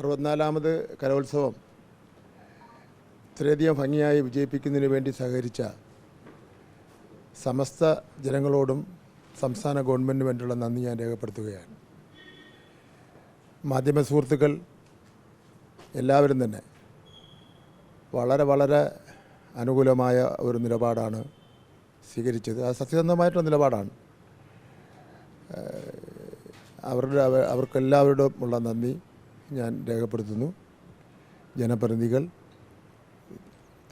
അറുപത്തിനാലാമത് കലോത്സവം ഇത്രയധികം ഭംഗിയായി വിജയിപ്പിക്കുന്നതിന് വേണ്ടി സഹകരിച്ച സമസ്ത ജനങ്ങളോടും സംസ്ഥാന ഗവൺമെന്റിന് വേണ്ടിയുള്ള നന്ദി ഞാൻ രേഖപ്പെടുത്തുകയാണ്. മാധ്യമ സുഹൃത്തുക്കൾ എല്ലാവരും തന്നെ വളരെ വളരെ അനുകൂലമായ ഒരു നിലപാടാണ് സ്വീകരിച്ചത്. അത് സത്യസന്ധമായിട്ടുള്ള നിലപാടാണ്. അവരുടെ അവ- അവർക്കെല്ലാവരോടും ഉള്ള നന്ദി. ഞാൻ രേഖപ്പെടുത്തുന്നു. ജനപ്രതിനിധികൾ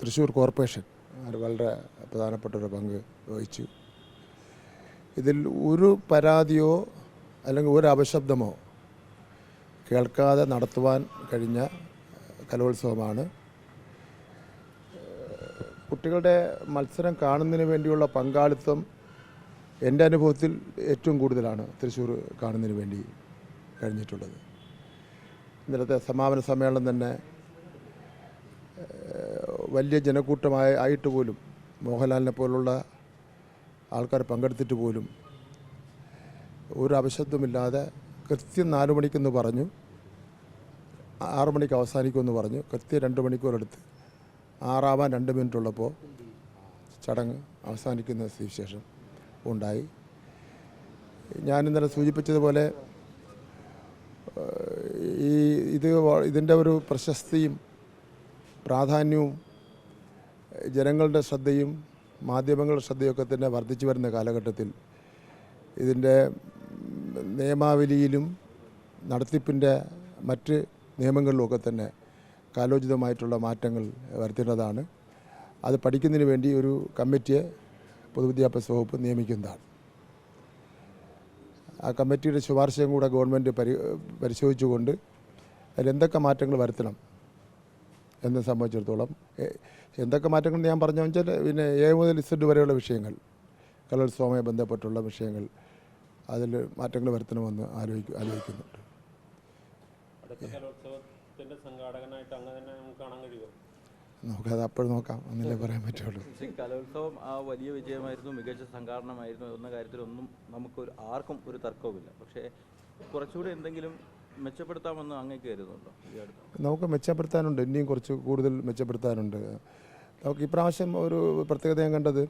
തൃശ്ശൂർ കോർപ്പറേഷൻ വളരെ പ്രധാനപ്പെട്ട ഒരു പങ്ക് വഹിച്ചു. ഇതിൽ ഒരു പരാതിയോ അല്ലെങ്കിൽ ഒരു അപശബ്ദമോ കേൾക്കാതെ നടത്തുവാൻ കഴിഞ്ഞ കലോത്സവമാണ്. കുട്ടികളുടെ മത്സരം കാണുന്നതിന് വേണ്ടിയുള്ള പങ്കാളിത്തം എന്റെ അനുഭവത്തിൽ ഏറ്റവും കൂടുതലാണ് തൃശ്ശൂർ കാണുന്നതിന് വേണ്ടി കഴിഞ്ഞിട്ടുള്ളത്. ഇന്നലത്തെ സമാപന സമ്മേളനം തന്നെ വലിയ ജനക്കൂട്ടമായ ആയിട്ട് പോലും മോഹൻലാലിനെ പോലുള്ള ആൾക്കാർ പങ്കെടുത്തിട്ട് പോലും ഒരു അപശബ്ദമില്ലാതെ കൃത്യം നാലു മണിക്കെന്ന് പറഞ്ഞു ആറു മണിക്ക് അവസാനിക്കുമെന്ന് പറഞ്ഞു കൃത്യം രണ്ട് മണിക്കൂറെടുത്ത് ആറാവാൻ രണ്ട് മിനിറ്റ് ഉള്ളപ്പോൾ ചടങ്ങ് അവസാനിക്കുന്ന സ്ഥിതിവിശേഷം ഉണ്ടായി. ഞാൻ സൂചിപ്പിച്ചതുപോലെ ഇത് ഇതിന്റെ ഒരു പ്രശസ്തിയും പ്രാധാന്യവും ജനങ്ങളുടെ ശ്രദ്ധയും മാധ്യമങ്ങളുടെ ശ്രദ്ധയൊക്കെ തന്നെ വർദ്ധിച്ചു വരുന്ന കാലഘട്ടത്തിൽ ഇതിന്റെ നിയമാവലിയിലും നടത്തിപ്പിന്റെ മറ്റ് നിയമങ്ങളിലുമൊക്കെ തന്നെ കാലോചിതമായിട്ടുള്ള മാറ്റങ്ങൾ വരുത്തേണ്ടതാണ്. അത് പഠിക്കുന്നതിന് വേണ്ടി ഒരു കമ്മിറ്റിയെ പൊതുവിദ്യാഭ്യാസ വകുപ്പ് നിയമിക്കുന്നതാണ്. ആ കമ്മിറ്റിയുടെ ശുപാർശയും കൂടെ ഗവൺമെന്റ് പരി പരിശോധിച്ചുകൊണ്ട് അതിലെന്തൊക്കെ മാറ്റങ്ങൾ വരുത്തണം എന്നെ സംബന്ധിച്ചിടത്തോളം എന്തൊക്കെ മാറ്റങ്ങൾ ഞാൻ പറഞ്ഞു വെച്ചാൽ പിന്നെ ഏ മുതൽ ഇസഡ് വരെയുള്ള വിഷയങ്ങൾ കലോത്സവവുമായി ബന്ധപ്പെട്ടുള്ള വിഷയങ്ങൾ അതിൽ മാറ്റങ്ങൾ വരുത്തണമെന്ന് ആലോചിക്കും ആലോചിക്കുന്നുണ്ട്. നമുക്ക് നമുക്കത് അപ്പോഴും നോക്കാം എന്നല്ലേ പറയാൻ പറ്റുള്ളൂ. കലോത്സവം ആ വലിയ വിജയമായിരുന്നു മികച്ച സംഘാടനമായിരുന്നു എന്ന കാര്യത്തിലൊന്നും നമുക്കൊരു ആർക്കും ഒരു തർക്കവുമില്ല. പക്ഷേ കുറച്ചുകൂടി എന്തെങ്കിലും മെച്ചപ്പെടുത്താമെന്ന് അങ്ങേക്ക് നമുക്ക് മെച്ചപ്പെടുത്താനുണ്ട്. ഇനിയും കുറച്ച് കൂടുതൽ മെച്ചപ്പെടുത്താനുണ്ട്. നമുക്ക് ഇപ്രാവശ്യം ഒരു പ്രത്യേകത ഞാൻ കണ്ടത്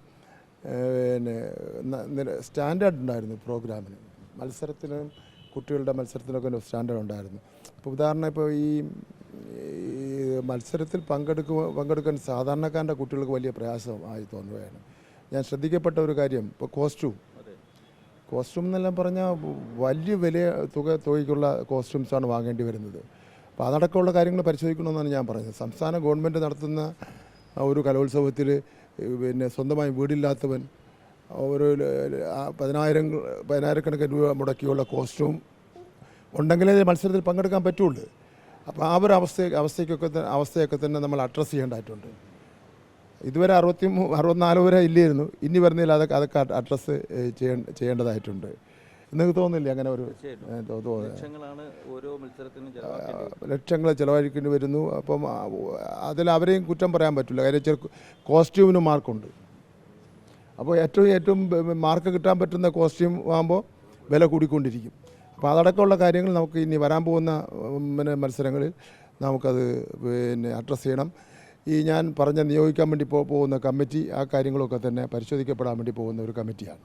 പിന്നെ സ്റ്റാൻഡേർഡ് ഉണ്ടായിരുന്നു പ്രോഗ്രാമിന്. മത്സരത്തിനും കുട്ടികളുടെ മത്സരത്തിനൊക്കെ ഒരു സ്റ്റാൻഡേർഡ് ഉണ്ടായിരുന്നു. ഇപ്പോൾ ഉദാഹരണം ഇപ്പോൾ ഈ മത്സരത്തിൽ പങ്കെടുക്കുക പങ്കെടുക്കാൻ സാധാരണക്കാരന്റെ കുട്ടികൾക്ക് വലിയ പ്രയാസമായി തോന്നുകയാണ്. ഞാൻ ശ്രദ്ധിക്കപ്പെട്ട ഒരു കാര്യം ഇപ്പോൾ കോസ്റ്റ്യൂം കോസ്റ്റ്യൂം എന്നെല്ലാം പറഞ്ഞാൽ വലിയ വലിയ തുക തുകയ്ക്കുള്ള കോസ്റ്റ്യൂംസാണ് വാങ്ങേണ്ടി വരുന്നത്. അപ്പോൾ അതടക്കമുള്ള കാര്യങ്ങൾ പരിശോധിക്കണമെന്നാണ് ഞാൻ പറഞ്ഞത്. സംസ്ഥാന ഗവൺമെന്റ് നടത്തുന്ന ഒരു കലോത്സവത്തിൽ പിന്നെ സ്വന്തമായി വീടില്ലാത്തവൻ ഒരു പതിനായിരം പതിനായിരക്കണക്കിന് രൂപ മുടക്കിയുള്ള കോസ്റ്റ്യൂം ഉണ്ടെങ്കിലേ മത്സരത്തിൽ പങ്കെടുക്കാൻ പറ്റുള്ളൂ. അപ്പോൾ ആ ഒരു അവസ്ഥ അവസ്ഥയ്ക്കൊക്കെ അവസ്ഥയൊക്കെ തന്നെ നമ്മൾ അഡ്രസ്സ് ചെയ്യേണ്ടതായിട്ടുണ്ട്. ഇതുവരെ അറുപത്തി അറുപത്തിനാല് വരെ ഇല്ലായിരുന്നു. ഇനി വരുന്നതിൽ അതൊക്കെ അതൊക്കെ അഡ്രസ്സ് ചെയ്യേണ്ടതായിട്ടുണ്ട്. നിങ്ങൾക്ക് തോന്നില്ല അങ്ങനെ ഒരു ലക്ഷങ്ങൾ ചിലവഴിക്കേണ്ടി വരുന്നു. അപ്പം അതിൽ അവരെയും കുറ്റം പറയാൻ പറ്റില്ല. കാര്യം വെച്ചാൽ കോസ്റ്റ്യൂമിന് മാർക്കുണ്ട്. അപ്പോൾ ഏറ്റവും ഏറ്റവും മാർക്ക് കിട്ടാൻ പറ്റുന്ന കോസ്റ്റ്യൂം ആകുമ്പോൾ വില കൂടിക്കൊണ്ടിരിക്കും. അപ്പോൾ അതടക്കമുള്ള കാര്യങ്ങൾ നമുക്ക് ഇനി വരാൻ പോകുന്ന പിന്നെ മത്സരങ്ങളിൽ നമുക്കത് പിന്നെ അഡ്രസ്സ് ചെയ്യണം. ഈ ഞാൻ പറഞ്ഞ നിയോഗിക്കാൻ വേണ്ടി പോകുന്ന കമ്മിറ്റി ആ കാര്യങ്ങളൊക്കെ തന്നെ പരിശോധിക്കപ്പെടാൻ വേണ്ടി പോകുന്ന ഒരു കമ്മിറ്റിയാണ്.